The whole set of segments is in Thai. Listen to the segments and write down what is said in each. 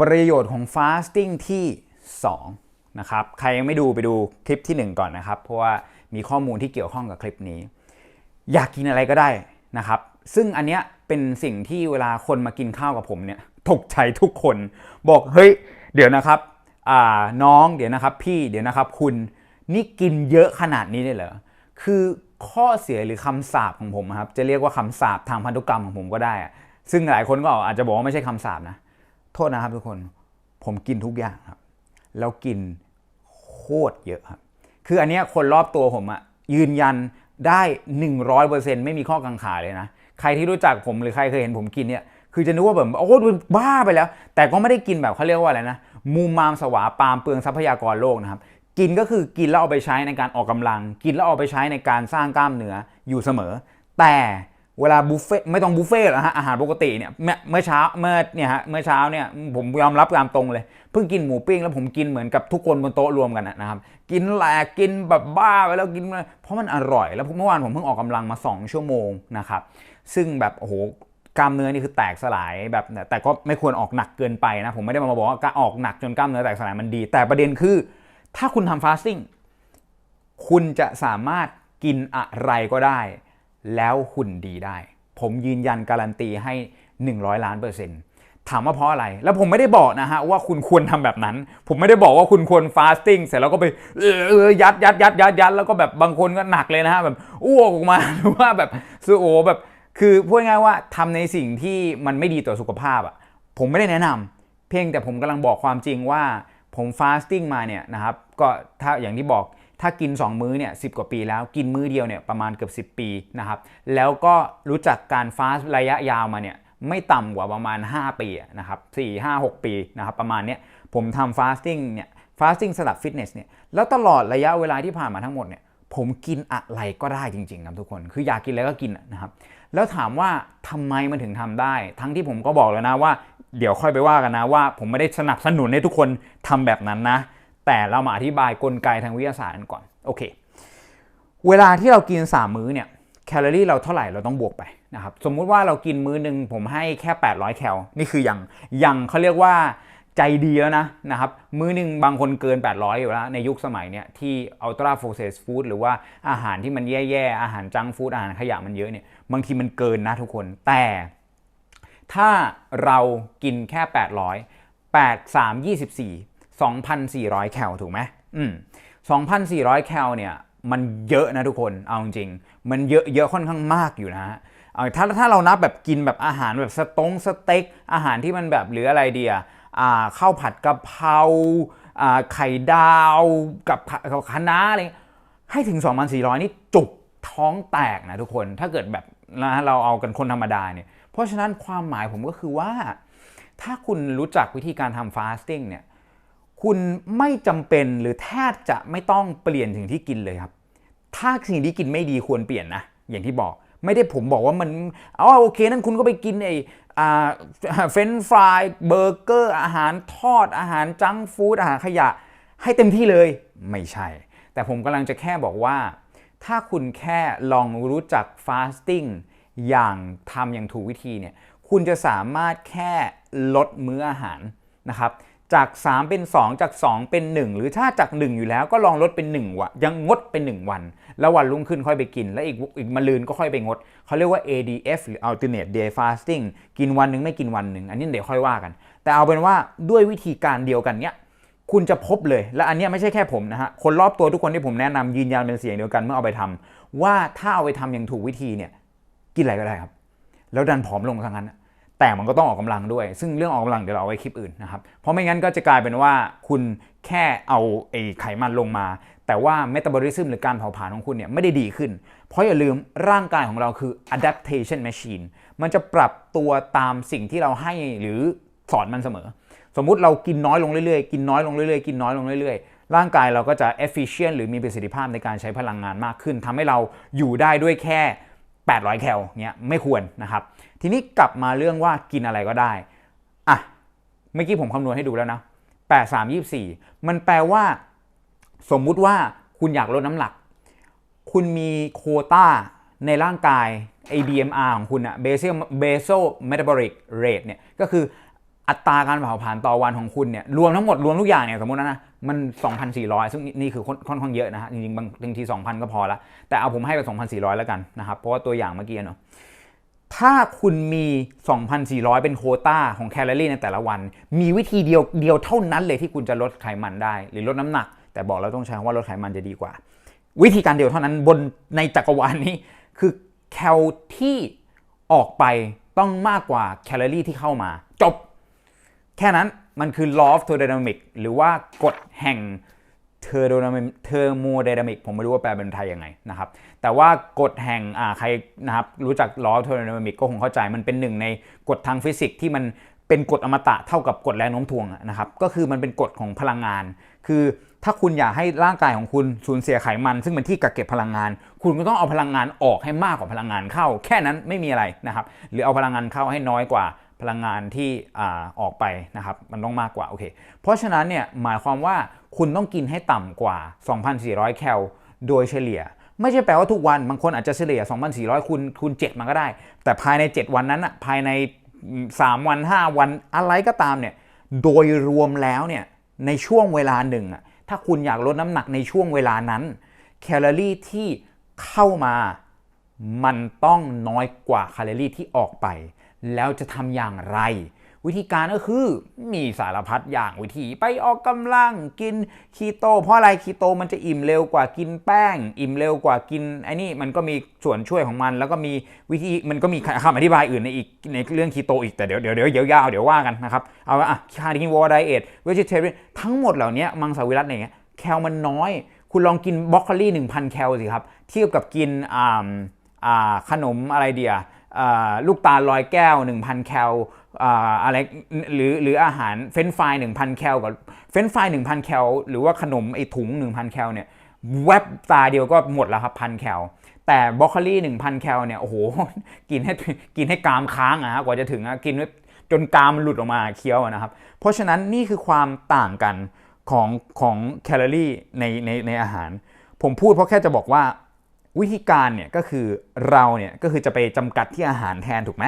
ประโยชน์ของฟาสติ้งที่2นะครับใครยังไม่ดูไปดูคลิปที่ 1 ก่อนนะครับ เพราะว่ามีข้อมูลที่เกี่ยวข้องกับคลิปนี้ อยากกินอะไรก็ได้นะครับ ซึ่งอันเนี้ยเป็นสิ่งที่เวลาคนมากินข้าวกับผมเนี่ยตกใจทุกคนบอกเฮ้ยเดี๋ยวนะครับน้องเดี๋ยวนะครับพี่เดี๋ยวนะครับคุณนี่กินเยอะขนาดนี้เลยเหรอคือข้อเสียหรือคำสาปของผมครับจะเรียกว่าคำสาปทางพันธุกรรมของผมก็ได้ ซึ่งหลายคนก็อาจจะบอกว่าไม่ใช่คำสาปนะ โทษนะครับทุกคนผมกินทุกอย่างครับ แล้วกินโคตรเยอะครับ คืออันเนี้ยคนรอบตัวผมอะยืนยันได้ 100%ไม่มีข้อกังขาเลยนะ ใครที่รู้จักผมหรือใครเคยเห็นผมกินเนี่ย คือจะนึกว่าแบบโอ้โหบ้าไปแล้ว แต่ก็ไม่ได้กินแบบเขาเรียกว่าอะไรนะ มูมามสวาปามเปลืองทรัพยากรโลกนะครับ กินก็คือกินแล้วเอาไปใช้ในการออกกำลัง กินแล้วเอาไปใช้ในการสร้างกล้ามเนื้ออยู่เสมอ แต่ เวลาบุฟเฟ่ต์ไม่ต้องบุฟเฟ่ต์หรอฮะอาหารปกติเนี่ยเมื่อเช้าเมื่อเนี่ยฮะเมื่อเช้าเนี่ยผมยอมรับตามตรงเลย เพิ่งกินหมูปิ้งแล้วผมกินเหมือนกับทุกคนบนโต๊ะรวมกันนะครับกินแหลกกินแบบบ้าไปแล้วกิน เพราะมันอร่อยแล้วเมื่อวานผมเพิ่งออกกำลังมา 2 ชั่วโมงนะครับซึ่งแบบโอ้โหกล้ามเนื้อนี่คือแตกสลายแบบแต่ก็ไม่ควรออกหนักเกินไปนะผมไม่ได้มาบอกว่าการออกหนักจนกล้ามเนื้อแตกสลายมันดี แต่ประเด็นคือ ถ้าคุณทำฟาสติ้งคุณจะสามารถกินอะไรก็ได้ แล้วหุ่นดีได้ ผมยืนยันการันตีให้ 100 ล้านเปอร์เซ็นต์ถามว่าเพราะอะไร แล้วผมไม่ได้บอกนะฮะว่าคุณควรทำแบบนั้น ผมไม่ได้บอกว่าคุณควรฟาสติ้งเสร็จแล้วก็ไปเออยัดยัดยัดยัดยัดแล้วก็แบบบางคนก็หนักเลยนะฮะแบบอ้วกออกมาหรือว่าแบบซูโอแบบคือพูดง่ายว่าทำในสิ่งที่มันไม่ดีต่อสุขภาพอะผมไม่ได้แนะนำเพียงแต่ผมกำลังบอกความจริงว่าผมฟาสติ้งมาเนี่ยนะครับก็ถ้าอย่างที่บอก ถ้ากิน 2 มื้อเนี่ยสิกว่าปีแล้วกินมื้อเดียวเนี่ยประมาณเกือบ 10 ปีนะครับแล้วก็รู้จักการฟาสต์ระยะยาวมาเนี่ยไม่ต่ำกว่าประมาณ 5 ปีนะครับ4 5 6 ปีนะครับประมาณเนี้ยผมทำฟาสติ้งเนี่ยฟาสติ้งสลับฟิตเนสเนี่ยแล้วตลอดระยะเวลาที่ผ่านมาทั้งหมดเนี่ยผมกินอะไรก็ได้จริงๆครับทุกคน คืออยากกินอะไรก็กินนะครับ แล้วถามว่าทำไมมันถึงทำได้ ทั้งที่ผมก็บอกแล้วนะว่า เดี๋ยวค่อยไปว่ากันนะว่า ผมไม่ได้สนับสนุนให้ทุกคนทำแบบนั้นนะ แต่เรามาอธิบายกลไกทางวิทยาศาสตร์กันก่อนโอเค เวลาที่เรากิน 3 มื้อเนี่ยแคลอรี่เราเท่าไหร่เราต้องบวกไปนะครับสมมุติว่าเรากินมื้อหนึ่งผมให้แค่ 800 แคลนี่คือยังยังเขาเรียกว่าใจดีแล้วนะนะครับมื้อหนึ่งบางคนเกิน 800 อยู่แล้วในยุคสมัยเนี่ยที่ ultra processed food หรือว่าอาหารที่มันแย่ๆ อาหารจังฟู้ดอาหารขยะมันเยอะเนี่ยบางทีมันเกินนะทุกคน แต่ถ้าเรากินแค่ 800 8 3 24 2,400 แคลถูกไหมอืม2,400 แคลเนี่ยมันเยอะนะทุกคน เอาจริง มันเยอะเยอะค่อนข้างมากอยู่นะฮะเอาถ้าถ้าเรานับแบบกินแบบอาหารแบบสตงสเต็ก อาหารที่มันแบบหรืออะไรเดียอ่าข้าวผัดกะเพราอ่าไข่ดาวกับกับคะน้าอะไรให้ถึง 2,400 นี่จุกท้องแตกนะทุกคนถ้าเกิดแบบนะเราเอากันคนธรรมดาเนี่ยเพราะฉะนั้นความหมายผมก็คือว่า ถ้าคุณรู้จักวิธีการทำฟาสติ้งเนี่ย คุณไม่จำเป็นหรือแทบจะไม่ต้องเปลี่ยนถึงที่กินเลยครับ ถ้าสิ่งที่กินไม่ดีควรเปลี่ยนนะ อย่างที่บอก ไม่ได้ผมบอกว่ามันเอโอเค นั้นคุณก็ไปกินไอ้อาเฟรนฟรายเบอร์เกอร์อาหารทอดอาหารจังฟู้ดอาหารขยะ ให้เต็มที่เลยไม่ใช่ แต่ผมกำลังจะแค่บอกว่า ถ้าคุณแค่ลองรู้จักฟาสติ้งอย่างทำอย่างถูกวิธีเนี่ยคุณจะสามารถแค่ลดมื้ออาหารนะครับ จาก 3 เป็น 2 จาก 2 เป็น 1 หรือถ้าจาก 1 อยู่แล้วก็ลองลดเป็น 1วันยังงดเป็น 1 วัน แล้ววันรุ่งขึ้นค่อยไปกิน แล้วอีกอีกมะลืนก็ค่อยไปงดเขาเรียกว่า ADF หรือ alternate day fasting กินวันหนึ่งไม่กินวันหนึ่งอันนี้เดี๋ยวค่อยว่ากัน แต่เอาเป็นว่าด้วยวิธีการเดียวกันเนี้ยคุณจะพบเลย และอันนี้ไม่ใช่แค่ผมนะฮะ คนรอบตัวทุกคนที่ผมแนะนำยืนยันเป็นเสียงเดียวกันเมื่อเอาไปทำว่าถ้าเอาไปทำอย่างถูกวิธีเนี่ยกินอะไรก็ได้ครับ แล้วดันผอมลงทั้งนั้น แต่มันก็ต้องออกกำลังด้วย ซึ่งเรื่องออกกำลังเดี๋ยวเราเอาไว้คลิปอื่นนะครับ เพราะไม่งั้นก็จะกลายเป็นว่าคุณแค่เอาไอ้ไขมันลงมา แต่ว่าเมตาบอลิซึมหรือการเผาผลาญของคุณเนี่ยไม่ได้ดีขึ้น เพราะอย่าลืมร่างกายของเราคือ adaptation machine มันจะปรับตัวตามสิ่งที่เราให้หรือสอนมันเสมอ สมมุติเรากินน้อยลงเรื่อยๆ กินน้อยลงเรื่อยๆ กินน้อยลงเรื่อยๆ ร่างกายเราก็จะ efficient หรือมีประสิทธิภาพในการใช้พลังงานมากขึ้นทำให้เราอยู่ได้ด้วยแค่ 800 แคลเนี่ยไม่ควรนะครับ ทีนี้กลับมาเรื่องว่ากินอะไรก็ได้อะเมื่อกี้ผมคำนวณให้ดูแล้วนะ 8 3 24 มันแปลว่า สมมุติว่าคุณอยากลดน้ำหนัก คุณมีโคต้าในร่างกาย ABMR ของคุณอะ basal basal metabolic rate เนี่ยก็คือ อัตราการเผาผลาญต่อวันของคุณเนี่ยรวมทั้งหมดรวมทุกอย่างเนี่ยสมมตินะนะมัน 2,400 ซึ่งนี่คือค่อนข้างเยอะนะฮะจริงๆบางบางที 2,000 ก็พอละแต่เอาผมให้ไป 2,400 แล้วกันนะครับเพราะว่าตัวอย่างเมื่อกี้เนาะถ้าคุณมี 2,400 เป็นโคต้าของแคลอรี่ในแต่ละวัน มีวิธีเดียวเดียวเท่านั้นเลยที่คุณจะลดไขมันได้ หรือลดน้ำหนัก แต่บอกแล้วต้องใช้คำว่าลดไขมันจะดีกว่า วิธีการเดียวเท่านั้นบนในจักรวาลนี้ คือแคลที่ออกไปต้องมากกว่าแคลอรี่ที่เข้ามา จบ แค่นั้นมันคือ law of thermodynamic หรือว่ากฎแห่ง thermodynamic thermodynamic ผมไม่รู้ว่าแปลเป็นไทยยังไงนะครับ แต่ว่ากฎแห่งใครนะครับรู้จัก law of thermodynamic ก็คงเข้าใจมันเป็นหนึ่งในกฎทางฟิสิกส์ที่มันเป็นกฎอมตะเท่ากับกฎแรงโน้มถ่วงนะครับ ก็คือมันเป็นกฎของพลังงาน คือถ้าคุณอยากให้ร่างกายของคุณสูญเสียไขมัน ซึ่งเป็นที่กักเก็บพลังงาน คุณก็ต้องเอาพลังงานออกให้มากกว่าพลังงานเข้า แค่นั้นไม่มีอะไรนะครับ หรือเอาพลังงานเข้าให้น้อยกว่า พลังงานที่อออกไปนะครับมันต้องมากกว่าโอเคเพราะฉะนั้นเนี่ยหมายความว่าคุณต้องกินให้ต่ำกว่า 2,400 แคลโดยเฉลี่ย ไม่ใช่แปลว่าทุกวันบางคนอาจจะเฉลี่ย 2,400คูณคูณ7มันก็ได้ แต่ภายใน 7 วันนั้นอะภายใน 3 วัน 5 วันอะไรก็ตามเนี่ยโดยรวมแล้วเนี่ยในช่วงเวลาหนึ่งอะถ้าคุณอยากลดน้ำหนักในช่วงเวลานั้นแคลอรี่ที่เข้ามามันต้องน้อยกว่าแคลอรี่ที่ออกไป แล้วจะทำอย่างไร วิธีการก็คือมีสารพัดอย่างวิธีไปออกกำลังกินคีโต เพราะอะไรคีโตมันจะอิ่มเร็วกว่ากินแป้ง อิ่มเร็วกว่ากินไอ้นี่มันก็มีส่วนช่วยของมัน แล้วก็มีวิธีมันก็มีคำอธิบายอื่นในอีกในเรื่องคีโตอีกแต่เดี๋ยวเดี๋ยวเดี๋ยวยาวเดี๋ยวว่ากันนะครับเอาอะคาร์ดิวอร์ไดเอทเวจิเทเรียนทั้งหมดเหล่านี้มังสวิรัตเนี่ยแคลมันน้อยคุณลองกินบรอกโคลี1,000 แคลสิครับ เทียบกับกินอ่าอ่าขนมอะไรเดีย ลูกตาลอยแก้ว 1,000 แคลอะไรหรือหรืออาหารเฟรนฟราย1,000 แคลกับเฟรนฟราย1,000 แคลหรือว่าขนมไอถุง 1,000 แคลเนี่ยแวบตาเดียวก็หมดแล้วครับพันแคลแต่บรอกโคลี่ 1,000 แคลเนี่ยโอ้โหกินให้กินให้กรามค้างอะฮะกว่าจะถึงอะกินจนกรามหลุดออกมาเคี้ยวนะครับ เพราะฉะนั้นนี่คือความต่างกันของของแคลอรี่ในในในอาหาร ผมพูดเพราะแค่จะบอกว่า วิธีการเนี่ยก็คือเราเนี่ยก็คือจะไปจำกัดที่อาหารแทนถูกไหม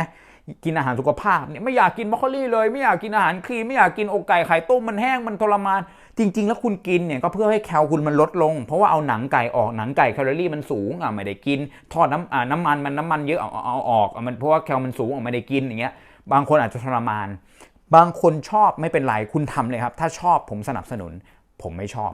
กินอาหารสุขภาพเนี่ยไม่อยากกินบรอกโคลีเลย ไม่อยากกินอาหารคลีนไม่อยากกินอกไก่ไข่ต้มมันแห้งมันทรมาน จริง ๆ แล้วคุณกินเนี่ยก็เพื่อให้แคลคุณมันลดลง เพราะว่าเอาหนังไก่ออกหนังไก่แคลอรี่มันสูงอะไม่ได้กิน ทอดน้ำอ่าน้ำมันมันน้ำมันเยอะเอาเอาออกมันเพราะว่าแคลมันสูงออกไม่ได้กินอย่างเงี้ยบางคนอาจจะทรมาน บางคนชอบไม่เป็นไรคุณทำเลยครับ ถ้าชอบผมสนับสนุน ผมไม่ชอบ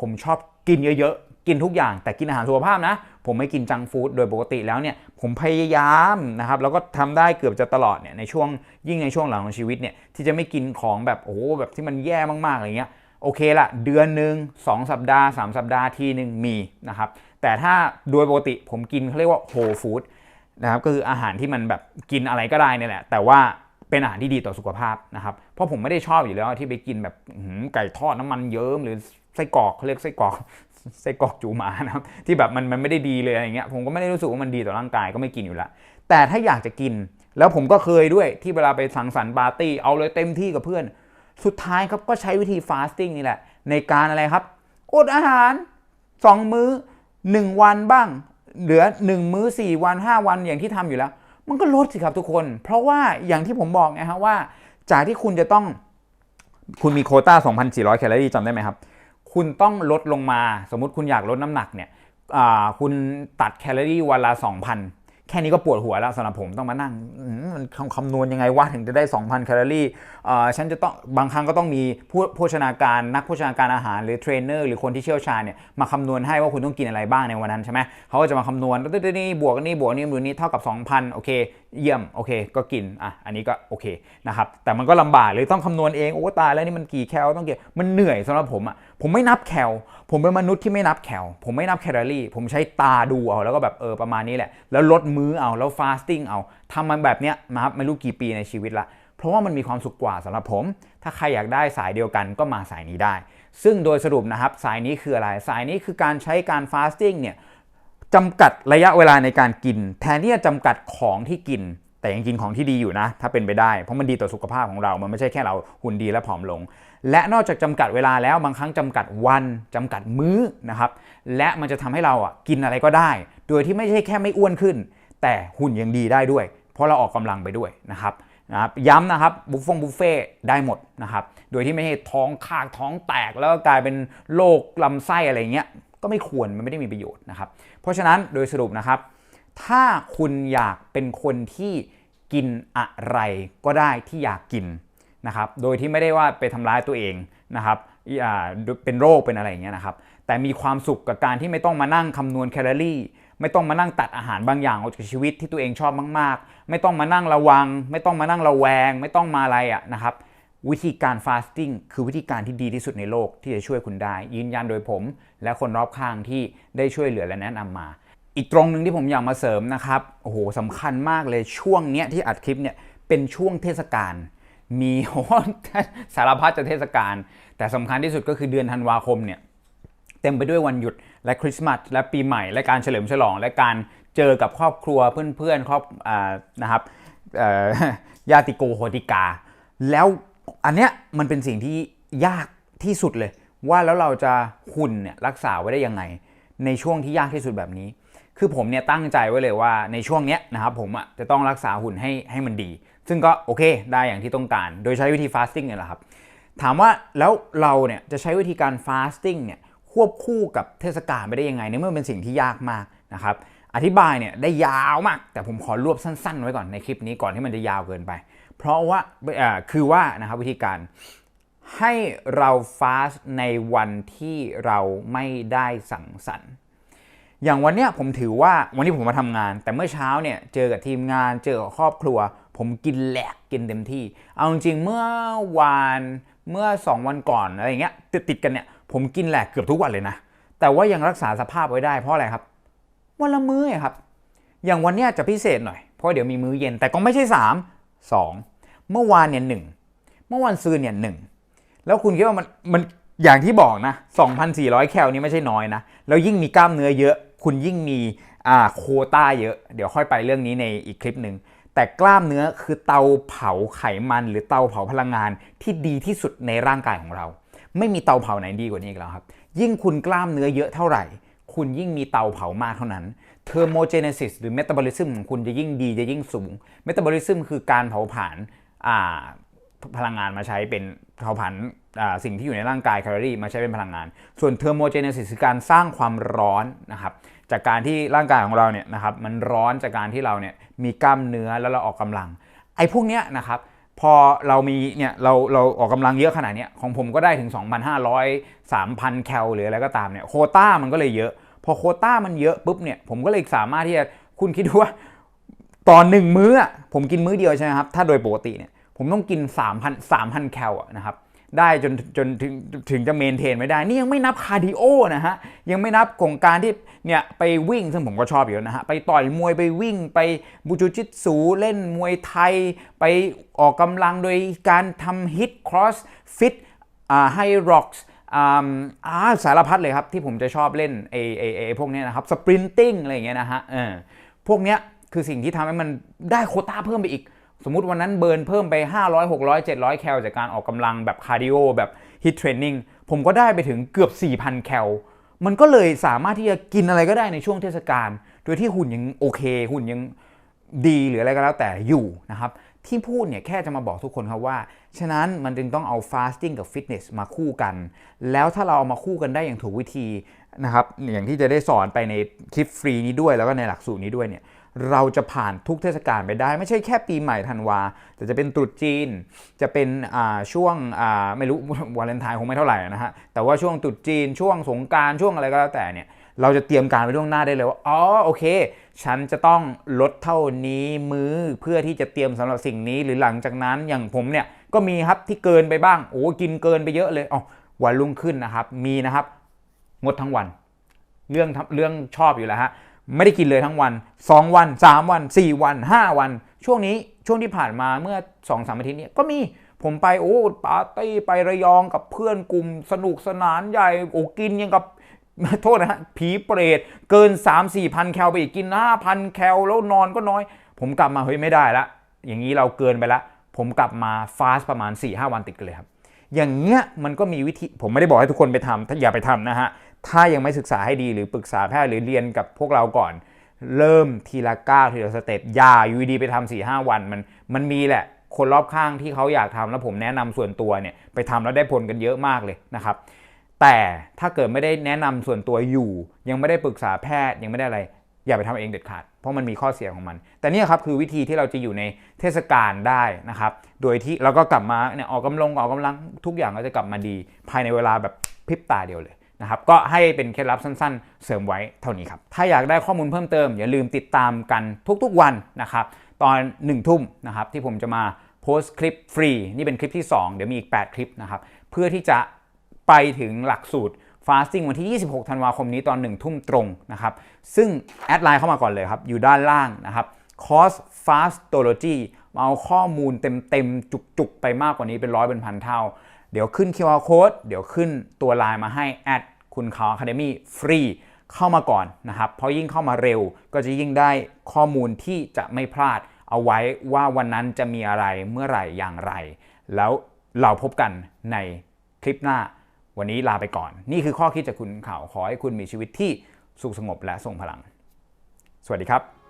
ผมชอบกินเยอะๆ กินทุกอย่างแต่กินอาหารสุขภาพนะ ผมไม่กินจังฟู้ดโดยปกติแล้วเนี่ยผมพยายามนะครับแล้วก็ทำได้เกือบจะตลอดเนี่ยในช่วงยิ่งในช่วงหลังของชีวิตเนี่ยที่จะไม่กินของแบบโอ้แบบที่มันแย่มากๆอะไรเงี้ยโอเคละเดือนหนึ่ง2 สัปดาห์ 3 สัปดาห์ทีหนึ่งมีนะครับแต่ถ้าโดยปกติผมกินเขาเรียกว่าโฮลฟู้ดนะครับก็คืออาหารที่มันแบบกินอะไรก็ได้เนี่ยแหละ แต่ว่าเป็นอาหารที่ดีต่อสุขภาพนะครับเพราะผมไม่ได้ชอบอยู่แล้วที่ไปกินแบบหือไก่ทอดน้ำมันเยิ้มหรือไส้กรอกเขาเรียกไส้กรอก ไส้กรอกจูหมานะครับที่แบบมันมันไม่ได้ดีเลยอะไรเงี้ยผมก็ไม่ได้รู้สึกว่ามันดีต่อร่างกายก็ไม่กินอยู่แล้วแต่ถ้าอยากจะกิน แล้วผมก็เคยด้วยที่เวลาไปสังสรรค์ปาร์ตี้เอาเลยเต็มที่กับเพื่อน สุดท้ายครับก็ใช้วิธีฟาสติ้งนี่แหละ ในการอะไรครับอดอาหาร 2 มื้อ 1 วันบ้าง เหลือ 1 มื้อ 4 วัน 5 วันอย่างที่ทำอยู่แล้ว มันก็ลดสิครับทุกคน เพราะว่าอย่างที่ผมบอกไงฮะว่า จากที่คุณจะต้องคุณมีโคต้า 2,400 แคลอรี่จำได้ไหมครับ คุณต้องลดลงมา สมมุติคุณอยากลดน้ำหนักเนี่ยคุณตัดแคลอรี่วันละ 2,000 แค่นี้ก็ปวดหัวแล้วสำหรับผมต้องมานั่งมันคำนวณยังไงวะถึงจะได้ 2,000 แคลอรี่ฉันจะต้องบางครั้งก็ต้องมีผู้โภชนาการนักโภชนาการอาหารหรือเทรนเนอร์หรือคนที่เชี่ยวชาญเนี่ยมาคำนวณให้ว่าคุณต้องกินอะไรบ้างในวันนั้นใช่ไหมเขาก็จะมาคำนวณตัวนี้บวกนี่บวกนี่บวกนี่เท่ากับ 2,000 โอเคเยี่ยมโอเคก็กินอะอันนี้ก็โอเคนะครับแต่มันก็ลำบากเลยต้องคำนวณเองโอ้ตายแล้วนี่มันกี่แคลต้องเกี่ยมันเหนื่อยสำหรับผมอะผมไม่นับแคลผมเป็นมนุษย์ที่ไม่นับแคลผมไม่นับแคลอรี่ ผมใช้ตาดูเอาแล้วก็แบบเออประมาณนี้แหละ แล้วลดมื้อเอาแล้วฟาสติ้งเอาทำมันแบบเนี้ยมาครับไม่รู้กี่ปีในชีวิตละ เพราะว่ามันมีความสุขกว่าสำหรับผม ถ้าใครอยากได้สายเดียวกันก็มาสายนี้ได้ ซึ่งโดยสรุปนะครับสายนี้คืออะไร สายนี้คือการใช้การฟาสติ้งเนี่ยจำกัดระยะเวลาในการกิน แทนที่จะจำกัดของที่กิน แต่ยังกินของที่ดีอยู่นะ ถ้าเป็นไปได้ เพราะมันดีต่อสุขภาพของเรา มันไม่ใช่แค่เราหุ่นดีและผอมลง และนอกจากจำกัดเวลาแล้วบางครั้งจำกัดวันจำกัดมื้อนะครับ และมันจะทำให้เราอะกินอะไรก็ได้ โดยที่ไม่ใช่แค่ไม่อ้วนขึ้น แต่หุ่นยังดีได้ด้วย เพราะเราออกกำลังไปด้วยนะครับนะครับย้ำนะครับบุฟฟงบุฟเฟ่ได้หมดนะครับโดยที่ไม่ให้ท้องคากท้องแตกแล้วก็กลายเป็นโรคลำไส้อะไรเงี้ยก็ไม่ควรมันไม่ได้มีประโยชน์นะครับเพราะฉะนั้นโดยสรุปนะครับ ถ้าคุณอยากเป็นคนที่กินอะไรก็ได้ที่อยากกินนะครับ โดยที่ไม่ได้ว่าไปทำร้ายตัวเองนะครับเป็นโรคเป็นอะไรอย่างเงี้ยนะครับ แต่มีความสุขกับการที่ไม่ต้องมานั่งคำนวณแคลอรี่ ไม่ต้องมานั่งตัดอาหารบางอย่างออกจากชีวิตที่ตัวเองชอบมาก ๆ ไม่ต้องมานั่งระวัง ไม่ต้องมานั่งระแวง ไม่ต้องมาอะไรอะนะครับวิธีการฟาสติ้งคือวิธีการที่ดีที่สุดในโลกที่จะช่วยคุณได้ ยืนยันโดยผม และคนรอบข้างที่ได้ช่วยเหลือและแนะนำมา อีกตรงหนึ่งที่ผมอยากมาเสริมนะครับโอ้โหสำคัญมากเลยช่วงเนี้ยที่อัดคลิปเนี่ยเป็นช่วงเทศกาลมีโอ้โหสารพัดจะเทศกาลแต่สำคัญที่สุดก็คือเดือนธันวาคมเนี่ยเต็มไปด้วยวันหยุดและคริสต์มาสและปีใหม่ และการเฉลิมฉลอง และการเจอกับครอบครัวเพื่อนๆครอบอนะครับญาติโกโหติกา แล้วอันเนี้ยมันเป็นสิ่งที่ยากที่สุดเลย ว่าแล้วเราจะหุ่นเนี่ยรักษาไว้ได้ยังไง ในช่วงที่ยากที่สุดแบบนี้ คือผมเนี่ยตั้งใจไว้เลยว่าในช่วงเนี้ยนะครับผมอะจะต้องรักษาหุ่นให้ให้มันดี ซึ่งก็โอเคได้อย่างที่ต้องการ โดยใช้วิธีฟาสติ้งเนี่ยแหละครับ ถามว่าแล้วเราเนี่ยจะใช้วิธีการฟาสติ้งเนี่ยควบคู่กับเทศกาลไปได้ยังไงในเมื่อเป็นสิ่งที่ยากมากนะครับอธิบายเนี่ยได้ยาวมาก แต่ผมขอรวบสั้น ๆ ไว้ก่อนในคลิปนี้ก่อนที่มันจะยาวเกินไป เพราะว่าคือว่านะครับวิธีการให้เราฟาสในวันที่เราไม่ได้สังสรรค์ อย่างวันเนี้ยผมถือว่าวันนี้ผมมาทำงาน แต่เมื่อเช้าเนี่ยเจอกับทีมงานเจอกับครอบครัว ผมกินแหลกกินเต็มที่ เอาจริงเมื่อวานเมื่อ 2 วันก่อนอะไรอย่างเงี้ยติดติดกันเนี่ยผมกินแหลกเกือบทุกวันเลยนะ แต่ว่ายังรักษาสภาพไว้ได้เพราะอะไรครับ วันละมื้อครับ อย่างวันเนี้ยจะพิเศษหน่อยเพราะเดี๋ยวมีมื้อเย็นแต่ก็ไม่ใช่ 3 2 เมื่อวานเนี่ยหนึ่งเมื่อวันซืนเนี่ยหนึ่งแล้วคุณคิดว่ามันมัน อย่างที่บอกนะ 2,400 แคลนี่ไม่ใช่น้อยนะ แล้วยิ่งมีกล้ามเนื้อเยอะ คุณยิ่งมีอ่าโคต้าเยอะ เดี๋ยวค่อยไปเรื่องนี้ในอีกคลิปหนึ่ง แต่กล้ามเนื้อคือเตาเผาไขมัน หรือเตาเผาพลังงานที่ดีที่สุดในร่างกายของเรา ไม่มีเตาเผาไหนดีกว่านี้อีกแล้วครับ ยิ่งคุณกล้ามเนื้อเยอะเท่าไหร่ คุณยิ่งมีเตาเผามากเท่านั้นเทอร์โมเจเนซิสหรือเมตาบอลิซึมของคุณจะยิ่งดีจะยิ่งสูง เมตาบอลิซึมคือการเผาผลาญอ่าพลังงานมาใช้เป็น เผาผลาญสิ่งที่อยู่ในร่างกายแคลอรี่มาใช้เป็นพลังงาน ส่วนเทอร์โมเจเนซิสคือการสร้างความร้อนนะครับจากการที่ร่างกายของเราเนี่ยนะครับมันร้อนจากการที่เราเนี่ยมีกล้ามเนื้อแล้วเราออกกำลัง ไอ้พวกเนี้ยนะครับพอเรามีเนี่ยเราเราออกกำลังเยอะขนาดเนี้ยของผมก็ได้ถึง 2,500 3,000 แคลหรืออะไรก็ตามเนี่ยโคต้ามันก็เลยเยอะ พอโคต้ามันเยอะปุ๊บเนี่ยผมก็เลยสามารถที่จะคุณคิดดูว่าตอนหนึ่งมื้อผมกินมื้อเดียวใช่ไหมครับถ้าโดยปกติเนี่ย ผมต้องกิน 3,000 3,000 แคลอะนะครับได้จนจนถึงถึงจะเมนเทนไม่ได้ นี่ยังไม่นับคาร์ดิโอนะฮะ ยังไม่นับของการที่เนี่ยไปวิ่งซึ่งผมก็ชอบอยู่นะฮะ ไปต่อยมวยไปวิ่งไปบูจูจิตสูเล่นมวยไทย ไปออกกำลังโดยการทำฮิตครอสฟิตอ่าไฮร็อกส์อ่าสารพัดเลยครับ ที่ผมจะชอบเล่นไอไอไอพวกเนี้ยนะครับสปรินติ้งอะไรอย่างเงี้ยนะฮะเออพวกเนี้ยคือสิ่งที่ทำให้มันได้โคต้าเพิ่มไปอีก สมมติวันนั้นเบิร์นเพิ่มไป 500 600 700 แคลจากการออกกำลังแบบคาร์ดิโอแบบฮิตเทรนนิ่งผมก็ได้ไปถึงเกือบ 4,000 แคล มันก็เลยสามารถที่จะกินอะไรก็ได้ในช่วงเทศกาล โดยที่หุ่นยังโอเค หุ่นยังดีหรืออะไรก็แล้วแต่อยู่นะครับ ที่พูดเนี่ยแค่จะมาบอกทุกคนครับว่า ฉะนั้นมันจึงต้องเอา fasting กับ fitness มาคู่กัน แล้วถ้าเราเอามาคู่กันได้อย่างถูกวิธีนะครับ อย่างที่จะได้สอนไปในคลิปฟรีนี้ด้วยแล้วก็ในหลักสูตรนี้ด้วยเนี่ย เราจะผ่านทุกเทศกาลไปได้ ไม่ใช่แค่ปีใหม่ธันวา แต่จะเป็นตรุษจีน จะเป็นช่วงไม่รู้วาเลนไทน์คงไม่เท่าไหร่นะฮะ แต่ว่าช่วงตรุษจีน ช่วงสงการช่วงอะไรก็แล้วแต่เนี่ยเราจะเตรียมการไว้ล่วงหน้าได้เลยว่า อ๋อ โอเค ฉันจะต้องลดเท่านี้มื้อเพื่อที่จะเตรียมสำหรับสิ่งนี้ หรือหลังจากนั้นอย่างผมเนี่ยก็มีครับที่เกินไปบ้าง โอ้กินเกินไปเยอะเลยอ๋อวันรุ่งขึ้นนะครับ มีนะครับ งดทั้งวัน เรื่องเรื่องชอบอยู่แล้วฮะ ไม่ได้กินเลยทั้งวัน 2 วัน 3 วัน 4 วัน 5 วัน ช่วงนี้ช่วงที่ผ่านมาเมื่อ2 3อาทิตย์นี้ก็มีผมไปโอ้ปาร์ตี้ไประยองกับเพื่อนกลุ่มสนุกสนานใหญ่โอ้กินยังกับโทษนะฮะผีเปรตเกิน 3 4พันแคลไปอีกกิน 5,000 แคลแล้วนอนก็น้อย ผมกลับมาเฮ้ยไม่ได้ละ อย่างนี้เราเกินไปละ ผมกลับมาฟาสประมาณ 4-5 วันติดกันเลยครับอย่างเงี้ยมันก็มีวิธีผมไม่ได้บอกให้ทุกคนไปทำถ้าอย่าไปทำนะฮะ ถ้ายังไม่ศึกษาให้ดีหรือปรึกษาแพทย์หรือเรียนกับพวกเราก่อน เริ่มทีละก้าวทีละสเต็ปอย่าอยู่ดีไปทำสี่ห้าวันมันมันมีแหละคนรอบข้างที่เขาอยากทำแล้วผมแนะนำส่วนตัวเนี่ยไปทำแล้วได้ผลกันเยอะมากเลยนะครับ แต่ถ้าเกิดไม่ได้แนะนำส่วนตัวอยู่ ยังไม่ได้ปรึกษาแพทย์ยังไม่ได้อะไร อย่าไปทำเองเด็ดขาด เพราะมันมีข้อเสียของมัน แต่นี่ครับคือวิธีที่เราจะอยู่ในเทศกาลได้นะครับ โดยที่เราก็กลับมาเนี่ยออกกำลังออกกำลังทุกอย่างก็จะกลับมาดี ภายในเวลาแบบพริบตาเดียวเลย นะครับก็ให้เป็นเคล็ดลับสั้นๆ เสริมไว้เท่านี้ครับ ถ้าอยากได้ข้อมูลเพิ่มเติม อย่าลืมติดตามกันทุกๆวันนะครับตอน1ทุ่มนะครับที่ผมจะมาโพสต์คลิปฟรี นี่เป็นคลิปที่ 2 เดี๋ยวมีอีก 8 คลิปนะครับเพื่อที่จะไปถึงหลักสูตร fasting วันที่ 26 ธันวาคมนี้ตอน 1 ทุ่มตรงนะครับซึ่งแอดไลน์เข้ามาก่อนเลยครับ อยู่ด้านล่างนะครับ course fastology มาเอาข้อมูลเต็มๆ จุกๆ ไปมากกว่านี้เป็นร้อยเป็นพันเท่า เดี๋ยวขึ้น QR code เดี๋ยวขึ้นตัวไลน์มาให้แอดคุณเขา Academy ฟรีเข้ามาก่อนนะครับ เพราะยิ่งเข้ามาเร็วก็จะยิ่งได้ข้อมูลที่จะไม่พลาดเอาไว้ว่าวันนั้นจะมีอะไรเมื่อไหร่อย่างไร แล้วเราพบกันในคลิปหน้า วันนี้ลาไปก่อน นี่คือข้อคิดจากคุณข่าวขอให้คุณมีชีวิตที่สุขสงบและทรงพลัง สวัสดีครับ